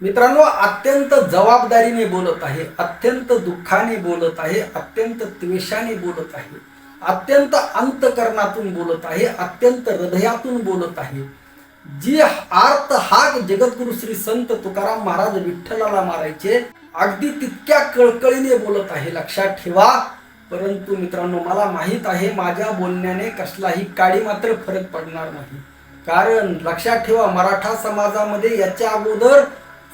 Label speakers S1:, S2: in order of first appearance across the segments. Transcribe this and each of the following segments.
S1: मित्रांनो अत्यंत जबाबदारीने बोलत आहे अत्यंत दुःखाने बोलत आहे अत्यंत त्वेषाने बोलत आहे अत्यंत अंतकरणातून बोलत आहे अत्यंत हृदयातून बोलत आहे. जी आर्त हाक जगद्गुरु श्री संत तुकाराम महाराज विठ्ठलाला मारायचे अगदी तितक्या कळकळीने बोलत आहे लक्षात ठेवा. परंतु मित्रांनो मला माहीत आहे माझ्या बोलण्याने कसलाही काळी मात्र फरक पडणार नाही. कारण लक्षात ठेवा मराठा समाजामध्ये याच्या अगोदर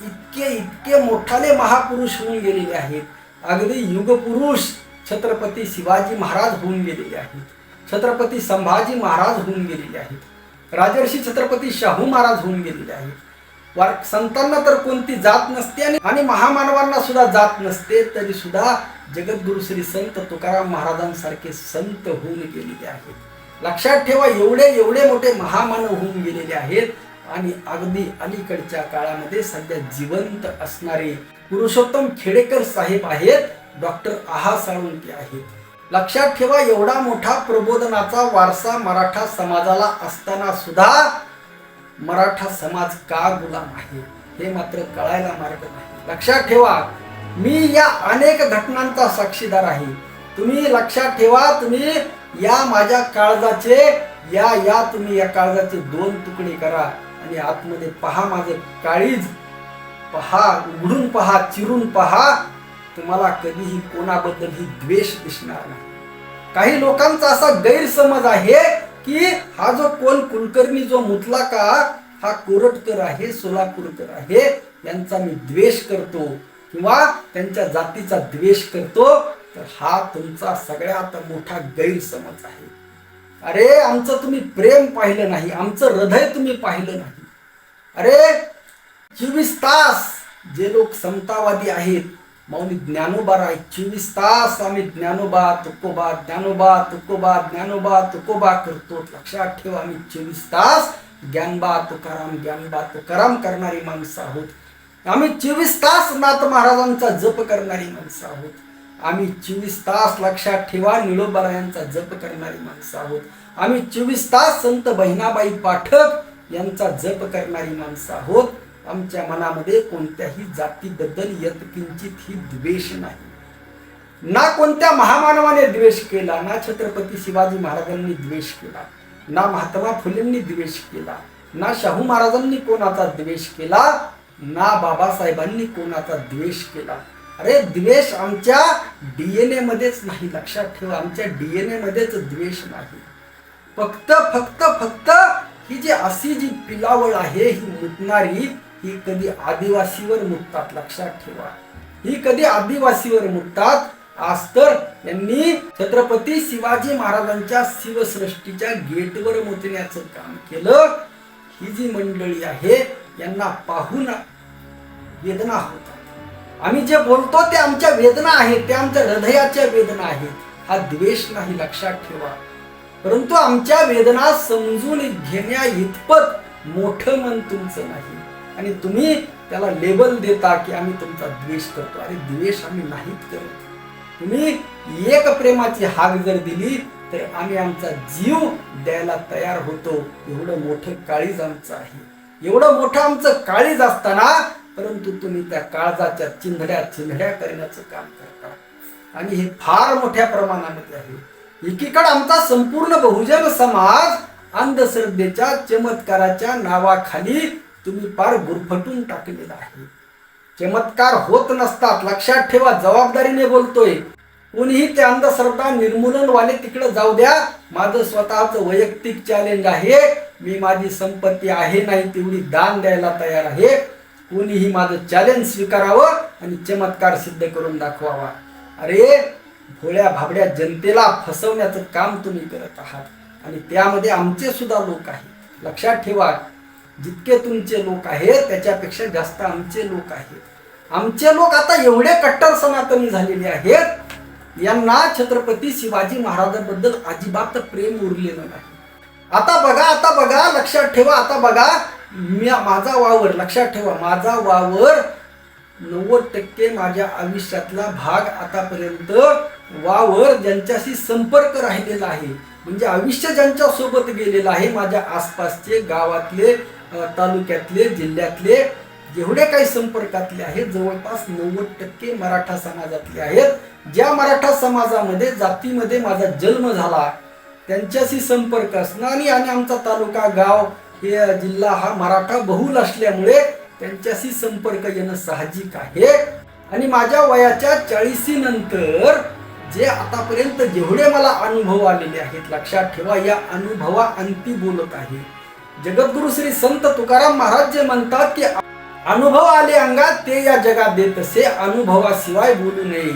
S1: इतके इतके मोठाले महापुरुष होऊन गेलेले आहेत. अगदी युगपुरुष छत्रपती शिवाजी महाराज होऊन गेलेले आहेत. छत्रपती संभाजी महाराज होऊन गेलेले आहेत. राजर्षी छत्रपती शाहू महाराज होऊन गेलेले आहेत. वार संतांना तर कोणती जात नसते आणि आणि महामानवांना सुद्धा जात नसते तरी सुद्धा जगद्गुरु श्री संत तुकाराम महाराजांसारखे संत होऊन गेलेले आहेत. लक्षात ठेवा एवढे एवढे मोठे महामानव होऊन गेलेले आहेत. आणि अगदी अलीकडच्या काळामध्ये सध्या जिवंत असणारे पुरुषोत्तम खेडेकर साहेब आहेत डॉक्टर आहा साळुंके आहेत. लक्षात ठेवा एवढा मोठा प्रबोधनाचा वारसा मराठा समाजाला असताना सुद्धा मराठा समाज का गुलाम आहे हे मात्र कळायला मार्ग नाही. लक्षात ठेवा मी या अनेक घटनांचा साक्षीदार आहे. तुम्ही लक्षात ठेवा तुम्ही या माझ्या काळजाचे या या तुम्ही या काळजाचे दोन तुकडे करा. आणि आतमध्ये पहा माझे काळीज. पहा उघडून पहा चिरून पहा. तुम्हाला कधीही कोणाबद्दलही द्वेष दिसणार नाही. काही लोकांचा असा गैरसमज आहे की हा जो कोण कुलकर्णी जो मुतला का हा कोरटकर आहे सोलापूरकर आहे यांचा मी द्वेष करतो किंवा त्यांच्या जातीचा द्वेष करतो तर हा तुमचा सगळ्यात मोठा गैरसमज आहे. अरे आमचं तुम्ही प्रेम पाहिलं नाही आमचं हृदय तुम्ही पाहिलं नाही. अरे चोवीस तास जे लोक समतावादी आहेत माऊली ज्ञानोबा राय चोवीस तास आम्ही ज्ञानोबा तुकोबा ज्ञानोबा तुकोबा ज्ञानोबा तुकोबा करतो. लक्षात ठेवा आम्ही चोवीस तास ज्ञानबा तुकाराम ज्ञानबा तुकाराम करणारी माणसं आहोत. आम्ही चोवीस तास नाथ महाराजांचा जप करणारी माणसं आहोत. आम्ही चोवीस तास लक्षात ठेवा निळोबरायांचा जप करणारी माणसं आहोत. आम्ही चोवीस तास संत बहिणाबाई पाठक यांचा जप करणारी माणसं आहोत. आमच्या मनामध्ये कोणत्याही जातीबद्दल यत्किंचित ही द्वेष नाही. ना कोणत्या महामानवाने द्वेष केला ना छत्रपती शिवाजी महाराजांनी द्वेष केला ना महात्मा फुलेंनी द्वेष केला ना शाहू महाराजांनी कोणाचा द्वेष केला ना बाबासाहेबांनी कोणाचा द्वेष केला. अरे द्वेष आमच्या डीएनए मध्येच नाही. लक्षात ठेवा आमच्या डीएनए मध्येच द्वेष नाही. फक्त फक्त फक्त ही जी अशी जी पिलावळ आहे ही मुतणारी ही कधी आदिवासीवर मुततात लक्षात ठेवा. ही कधी आदिवासीवर मुततात आज तर यांनी छत्रपती शिवाजी महाराजांच्या शिवसृष्टीच्या गेटवर मुतण्याचं काम केलं. ही जी मंडळी आहे यांना पाहून वेदना होतात. आम्ही जे बोलतो ते आमच्या वेदना आहेत ते आमच्या हृदयाच्या वेदना आहेत. हा द्वेष नाही लक्षात ठेवा. परंतु आमच्या वेदना समजून घेण्या इतपत मोठं मन तुमचं नाही. आणि तुम्ही त्याला लेबल देता की आम्ही तुमचा द्वेष करतो. अरे द्वेष आम्ही नाहीत करत. तुम्ही एक प्रेमाची हाक जर दिली तर आम्ही आमचा जीव द्यायला तयार होतो. एवढं मोठं काळीज आमचं आहे. एवढं मोठं आमचं काळीज असताना परंतु तुम्ही त्या काळजाच्या चिंधड्या चिंधड्या करण्याचं काम करता. आणि हे फार मोठ्या प्रमाणामध्ये आहे. एकीकडे आमचा संपूर्ण बहुजन समाज अंधश्रद्धेच्या चमत्काराच्या नावाखाली तुम्ही फार गुरफटून टाकलेला आहे. चमत्कार होत नसतात लक्षात ठेवा जबाबदारीने बोलतोय. कोणीही ते अंधश्रद्धा निर्मूलनवाले तिकडे जाऊ द्या. माझं स्वतःच वैयक्तिक चॅलेंज आहे. मी माझी संपत्ती आहे नाही तेवढी दान द्यायला तयार आहे. कोणीही माझं चॅलेंज स्वीकारावं आणि चमत्कार सिद्ध करून दाखवावा. अरे भोळ्या भाबड्या जनतेला फसवण्याचं काम तुम्ही करत आहात. आणि त्यामध्ये आमचे सुद्धा लोक आहेत. लक्षात ठेवा जितके तुमचे लोक आहेत त्याच्यापेक्षा जास्त आमचे लोक आहेत. आमचे लोक आता एवढे कट्टर सनातनी झालेले आहेत यांना छत्रपती शिवाजी महाराजांबद्दल अजिबात प्रेम उरलेलं नाही. आता बघा आता बघा लक्षात ठेवा आता बघा मी माझा वावर लक्षात ठेवा माझा वावर नव्वद टक्के माझ्या आयुष्यातला भाग आतापर्यंत वावर ज्यांच्याशी संपर्क राहिलेला आहे म्हणजे आयुष्य ज्यांच्यासोबत गेलेलं आहे माझ्या आसपासचे गावातले तालुक्यातले जिल्ह्यातले जेवढे काही संपर्कातले आहेत जवळपास नव्वद टक्के मराठा समाजातले आहेत. ज्या मराठा समाजामध्ये जातीमध्ये माझा जन्म झाला त्यांच्याशी संपर्क असणं आणि आणि आमचा तालुका गाव हे जिल्हा हा मराठा बहुल असल्यामुळे त्यांच्याशी संपर्क येणं साहजिक आहे. आणि माझ्या वयाच्या चाळीसी नंतर जे आतापर्यंत जेवढे मला अनुभव आलेले आहेत लक्षात ठेवा या अनुभवा अंती बोलत आहे. जगद्गुरु श्री संत तुकाराम महाराज जे म्हणतात की अनुभव आले अंगात ते या जगात देत असे अनुभवाशिवाय बोलू नये.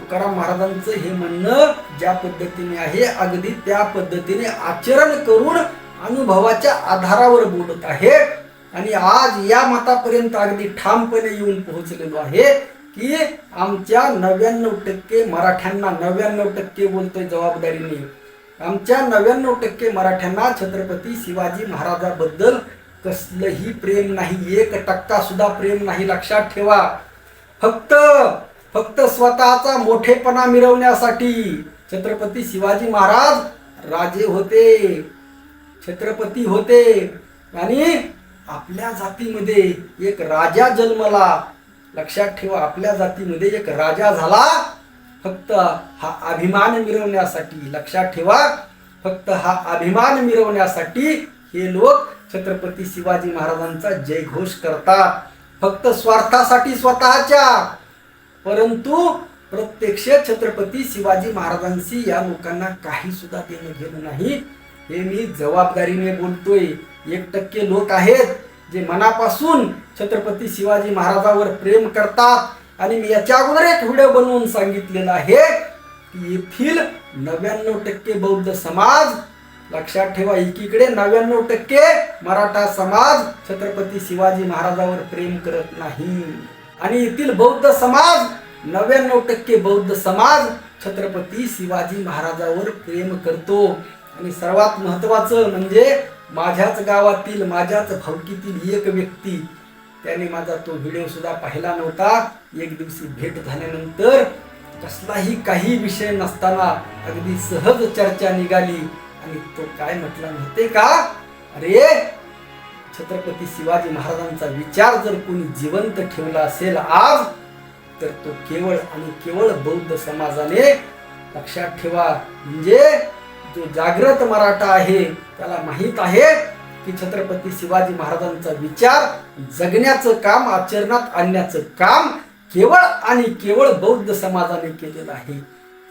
S1: तुकाराम महाराजांचं हे म्हणणं ज्या पद्धतीने आहे अगदी त्या पद्धतीने आचरण करून अनुभवाच्या आधारावर बोलत आहे. आणि आज या मतापर्यंत अगदी ठामपणे येऊन पोहोचलेलो आहे की आमच्या नव्याण्णव टक्के मराठ्यांना नव्याण्णव टक्के बोलतोय जबाबदारीने. आमच्या नव्याण्णव टक्के मराठ्यांना छत्रपती शिवाजी महाराजाबद्दल कसलंही प्रेम नाही एक टक्का सुद्धा प्रेम नाही लक्षात ठेवा. फक्त फक्त स्वतःचा मोठेपणा मिरवण्यासाठी छत्रपती शिवाजी महाराज राजे होते छत्रपती होते आणि आपल्या जातीमध्ये एक राजा जन्मला. लक्षात ठेवा आपल्या जातीमध्ये एक राजा झाला. फक्त हा अभिमान मिरवण्यासाठी लक्षात ठेवा फक्त हा अभिमान मिरवण्यासाठी हे लोक छत्रपती शिवाजी महाराजांचा जयघोष करतात. फक्त स्वार्थासाठी स्वतःच्या परंतु प्रत्यक्ष छत्रपती शिवाजी महाराजांशी या लोकांना काही सुद्धा देणं घेणं नाही. हे मी जबाबदारीने बोलतोय. एक टक्के लोक आहेत जे मनापासून छत्रपती शिवाजी महाराजावर प्रेम करतात. आणि मी याच्या अगोदर एक व्हिडिओ बनवून सांगितलेला आहे की येथील नव्याण्णव टक्के बौद्ध समाज लक्षात ठेवा एकीकडे नव्याण्णव टक्के मराठा समाज छत्रपती शिवाजी महाराजावर प्रेम करत नाही. आणि येथील बौद्ध समाज नव्याण्णव टक्के बौद्ध समाज छत्रपती शिवाजी महाराजावर प्रेम करतो. आणि सर्वात महत्वाचं म्हणजे माझ्याच गावातील माझ्याच भावकीतील एक व्यक्ती त्याने माझा तो व्हिडिओ सुद्धा पाहिला नव्हता. एक दिवशी भेट झाल्यानंतर कसलाही काही विषय नसताना अगदी सहज चर्चा निघाली आणि तो काय म्हटला नव्हते का? अरे छत्रपती शिवाजी महाराजांचा विचार जर कोणी जिवंत ठेवला असेल आज तर तो केवळ आणि केवळ बौद्ध समाजाने लक्षात ठेवा. म्हणजे जो जागृत मराठा आहे त्याला माहीत आहे की छत्रपती शिवाजी महाराजांचा विचार जगण्याचं काम आचरणात आणण्याचं काम केवळ आणि केवळ बौद्ध समाजाने केलेलं आहे.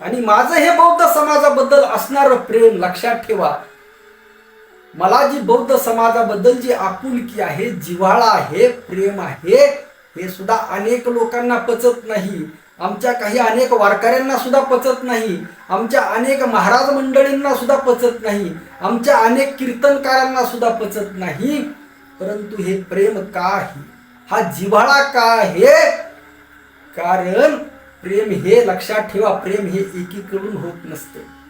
S1: आणि माझं हे बौद्ध समाजाबद्दल असणारं प्रेम लक्षात ठेवा. मला जी बौद्ध समाजाबद्दल जी आपुलकी आहे जिव्हाळा आहे प्रेम आहे हे सुद्धा अनेक लोकांना पचत नाही. आमच्या काही अनेक वारकऱ्यांना सुद्धा पचत नाही. आमच्या अनेक महाराज मंडळींना सुद्धा पचत नाही. आमच्या अनेक कीर्तनकारांना सुद्धा पचत नाही. परंतु हे प्रेम का आहे हा जिव्हाळा का आहे कारण प्रेम हे लक्षात ठेवा प्रेम हे एकीकडून होत नसते.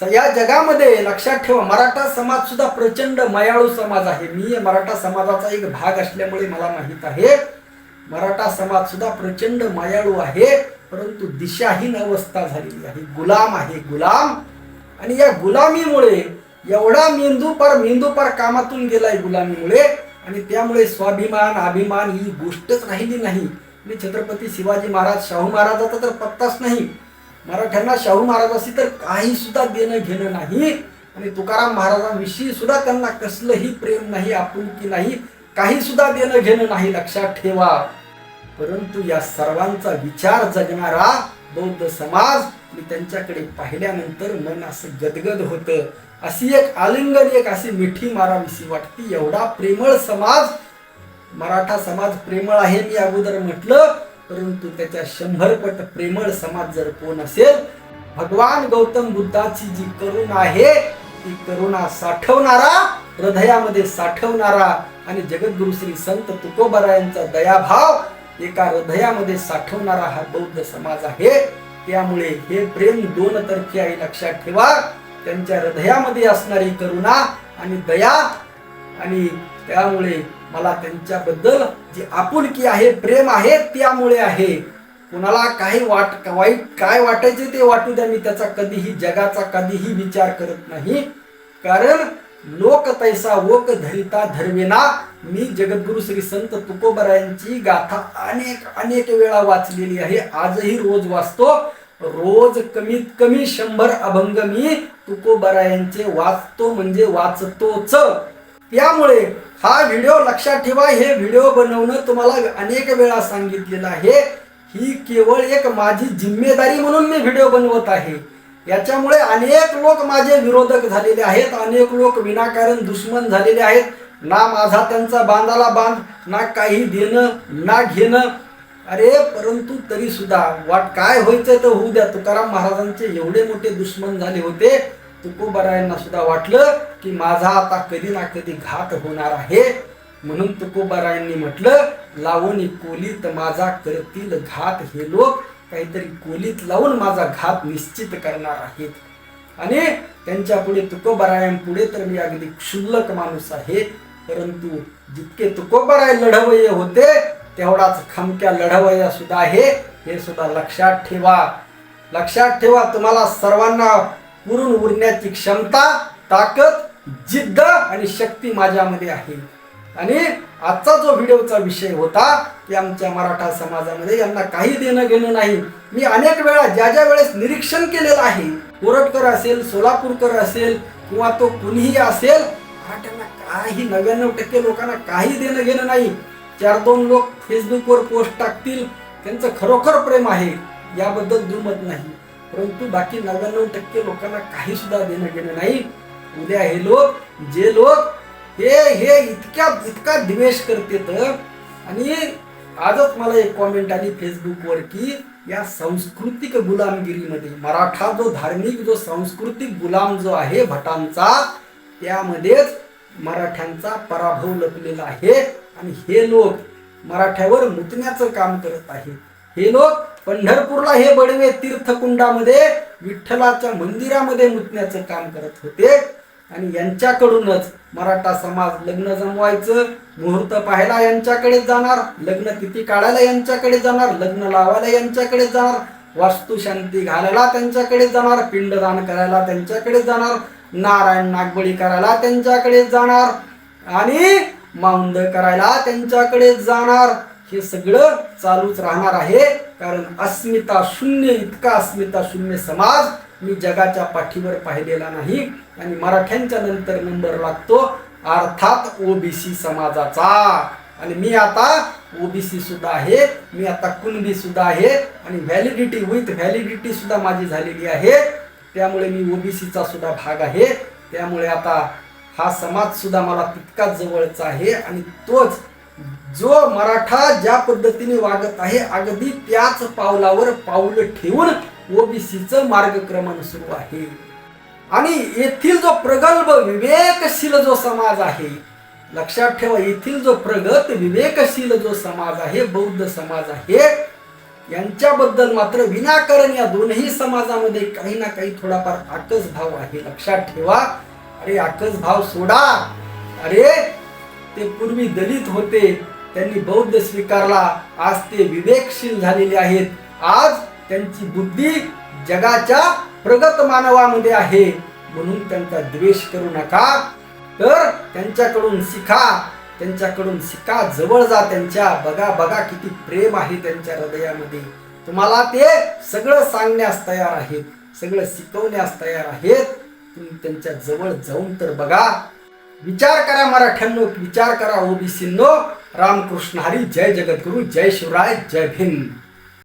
S1: स- या जगामध्ये लक्षात ठेवा मराठा समाज सुद्धा प्रचंड मायाळू समाज आहे. मी मराठा समाजाचा एक भाग असल्यामुळे मला माहीत आहे. मराठा समाज सुद्धा प्रचंड मायाळू आहे परंतु दिशाहीन अवस्था झालेली आहे. गुलाम आहे गुलाम. आणि या गुलामीमुळे एवढा मेंदू पार मेंदू पार कामातून गेलाय गुलामीमुळे आणि त्यामुळे स्वाभिमान अभिमान ही गोष्टच राहिली नाही. आणि छत्रपती शिवाजी महाराज शाहू महाराजाचा तर पत्ताच नाही. मराठ्यांना शाहू महाराजाशी तर काही सुद्धा देणं घेणं नाही. आणि तुकाराम महाराजांविषयी सुद्धा त्यांना कसलंही प्रेम नाही आपुलकी नाही. काही सुद्धा देणं घेणं नाही लक्षात ठेवा. परंतु या सर्वांचा विचार जगणारा बौद्ध समाज मी त्यांच्याकडे पाहिल्यानंतर मन असं गदगद होतं. अशी एक आलिंगन एक अशी मिठी मारावीशी वाटती. एवढा प्रेमळ समाज मराठा समाज प्रेमळ आहे मी अगोदर म्हटलं. परंतु त्याच्या शंभर पट प्रेमळ समाज जर कोण असेल भगवान गौतम बुद्धाची जी करुणा आहे ती करुणा साठवणारा हृदयामध्ये साठवणारा आणि जगद्गुरु श्री संत तुकोबरायांचा दयाभाव एका हृदयामध्ये साठवणारा हा बौद्ध समाज आहे. त्यामुळे हे प्रेम दोन तर्फी आहे लक्षात ठेवा. त्यांच्या हृदयामध्ये असणारी करुणा आणि दया आणि त्यामुळे मला त्यांच्याबद्दल जी आपुलकी आहे प्रेम आहे त्यामुळे आहे. कुणाला काही वाट वाईट काय वाटायचे ते वाटू द्या. मी त्याचा कधीही जगाचा कधीही विचार करत नाही. कारण लोक तैसा ओक धरिता धर्मेना. मी जगद्गुरु श्री संत तुकोबरायांची गाथा अनेक अनेक वेळा वाचलेली आहे. आजही रोज वाचतो. रोज कमीत कमी शंभर अभंग मी तुकोबरायांचे वाचतो म्हणजे वाचतोच. त्यामुळे हा व्हिडिओ लक्षात ठेवा. हे व्हिडिओ बनवणं तुम्हाला अनेक वेळा सांगितलेलं आहे. ही केवळ एक माझी जिम्मेदारी म्हणून मी व्हिडिओ बनवत आहे. याच्यामुळे अनेक लोक माझे विरोधक झालेले आहेत अनेक लोक विनाकारण दुश्मन झालेले आहेत. ना माझा त्यांचा बांधाला बांध ना काही देणं ना घेणं. अरे परंतु तरी सुद्धा वाट काय व्हायचं तर होऊ द्या. तुकाराम महाराजांचे एवढे मोठे दुश्मन झाले होते. तुकोबारायांना सुद्धा वाटलं की माझा आता कधी ना कधी घात होणार आहे. म्हणून तुकोबारायांनी म्हटलं लावणी कोलीत माझा करतील घात हे लोक. काहीतरी कोलीत लावून माझा घात निश्चित करणार आहेत. आणि त्यांच्या पुढे तुकोबारायं पुढे तर मी अगदी क्षुल्लक माणूस आहे. परंतु जितके तुकोबाराय लढवये होते तेवढाच खमक्या लढवया सुद्धा आहे. हे सुद्धा लक्षात ठेवा. लक्षात ठेवा तुम्हाला सर्वांना पुरून उरण्याची क्षमता ताकद जिद्द आणि शक्ती माझ्यामध्ये आहे. आणि आजचा जो व्हिडिओचा विषय होता की आमच्या मराठा समाजामध्ये यांना काही देणं घेणं नाही. मी अनेक वेळा ज्या ज्या वेळेस निरीक्षण केलेलं आहे कोरटकर असेल सोलापूरकर असेल किंवा तो कुणीही असेल मराठ्यांना काही नव्याण्णव टक्के लोकांना काही देणं घेणं नाही. चार दोन लोक फेसबुकवर पोस्ट टाकतील त्यांचं खरोखर प्रेम आहे याबद्दल दुमत नाही. परंतु बाकी नव्याण्णव टक्के लोकांना काही सुद्धा देणं घेणं नाही. उद्या हे लोक जे लोक हे हे इतक्या इतका द्वेष तर. आणि आजच मला एक कॉमेंट आली फेसबुकवर की या सांस्कृतिक गुलामगिरीमध्ये मराठा जो धार्मिक जो सांस्कृतिक गुलाम जो आहे भटांचा त्यामध्येच मराठ्यांचा पराभव लपलेला आहे. आणि हे लोक मराठ्यावर मुतण्याचं काम करत आहेत. हे लोक पंढरपूरला हे बडवे तीर्थकुंडामध्ये विठ्ठलाच्या मंदिरामध्ये मुतण्याचं काम करत होते. आणि यांच्याकडूनच मराठा समाज लग्न जमवायचं. मुहूर्त पाहायला यांच्याकडे जाणार. लग्न किती काढायला यांच्याकडे जाणार. लग्न लावायला यांच्याकडे जाणार. वास्तुशांती घालायला त्यांच्याकडे जाणार. पिंडदान करायला त्यांच्याकडे जाणार. नारायण नागबळी करायला त्यांच्याकडे जाणार. आणि माउंद करायला त्यांच्याकडे जाणार. हे सगळं चालूच राहणार आहे. कारण अस्मिता शून्य इतका अस्मिता शून्य समाज मी जगाच्या पाठीवर पाहिलेला नाही आणि मराठ्यांच्या नंतर नंबर लागतो अर्थात ओबीसी समाजाचा. आणि मी आता ओबीसी सुद्धा आहे मी आता कुणबी सुद्धा आहे आणि व्हॅलिडिटी विथ व्हॅलिडिटी सुद्धा माझी झालेली आहे. त्यामुळे मी ओबीसीचा सुद्धा भाग आहे. त्यामुळे आता हा समाज सुद्धा मला तितकाच जवळचा आहे आणि तोच जो मराठा ज्या पद्धतीने वागत आहे अगदी त्याच पावलावर पाऊल ठेवून ओबीसीचं मार्गक्रमण सुरू आहे. आणि येथील जो प्रगल्भ विवेकशील जो समाज आहे लक्षात ठेवा येथील जो प्रगत विवेकशील जो समाज आहे बौद्ध समाज आहे यांच्याबद्दल मात्र विनाकारण या दोनही समाजामध्ये काही ना काही थोडाफार आकस भाव आहे. लक्षात ठेवा. अरे आकस भाव सोडा. अरे ते पूर्वी दलित होते त्यांनी बौद्ध स्वीकारला. आज ते विवेकशील झालेले आहेत. आज त्यांची बुद्धी जगाच्या प्रगत मानवामध्ये आहे. म्हणून त्यांचा द्वेष करू नका. तर त्यांच्याकडून शिका त्यांच्याकडून शिका जवळ जा त्यांच्या. बघा बघा किती प्रेम आहे त्यांच्या हृदयामध्ये. तुम्हाला ते सगळं सांगण्यास तयार आहेत. सगळं शिकवण्यास तयार आहेत. तुम्ही त्यांच्या जवळ जाऊन तर बघा. विचार करा मराठ्यांनो विचार करा ओबीसींनो. रामकृष्ण हरी जय जगद्गुरु जय शिवराय जय भीम.